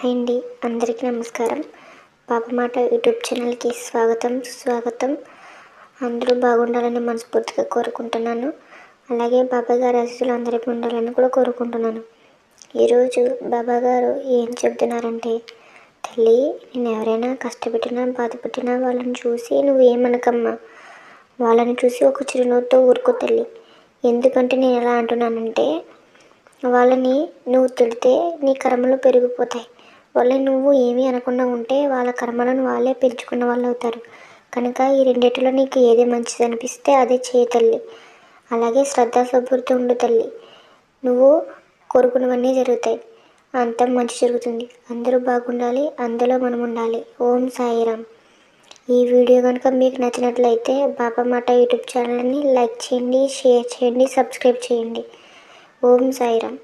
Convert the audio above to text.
Hi అండి. అందరికీ నమస్కారం. పాప మాట యూట్యూబ్ ఛానల్కి స్వాగతం సుస్వాగతం అందరూ బాగుండాలని మనస్ఫూర్తిగా కోరుకుంటున్నాను. అలాగే బాబా గారు ఆశీస్సులు అందరికీ ఉండాలని కూడా కోరుకుంటున్నాను. ఈరోజు బాబా గారు ఏం చెబుతున్నారంటే తల్లి నేను ఎవరైనా కష్టపెట్టినా బాధపెట్టినా వాళ్ళని చూసి నువ్వేమనకమ్మా వాళ్ళని చూసి ఒక చిరునవ్వుతో ఊరుకో తల్లి. ఎందుకంటే నేను ఎలా అంటున్నానంటే వాళ్ళని నువ్వు తిడితే నీ కర్మలు పెరిగిపోతాయి. వాళ్ళే నువ్వు ఏమీ అనకుండా ఉంటే వాళ్ళ కర్మలను వాళ్ళే పెంచుకున్న వాళ్ళు అవుతారు. కనుక ఈ రెండిటిలో నీకు ఏది మంచిది అనిపిస్తే అదే చేయ తల్లి. అలాగే శ్రద్ధాసబురితో ఉండు తల్లి. నువ్వు కోరుకున్నవన్నీ జరుగుతాయి. అంతం మంచి జరుగుతుంది. అందరూ బాగుండాలి అందులో మనం ఉండాలి. ఓం సాయిరామ్. ఈ వీడియో కనుక మీకు నచ్చినట్లయితే బాబా మాట యూట్యూబ్ ఛానల్ని లైక్ చేయండి షేర్ చేయండి సబ్స్క్రైబ్ చేయండి. ఓం సాయిరామ్.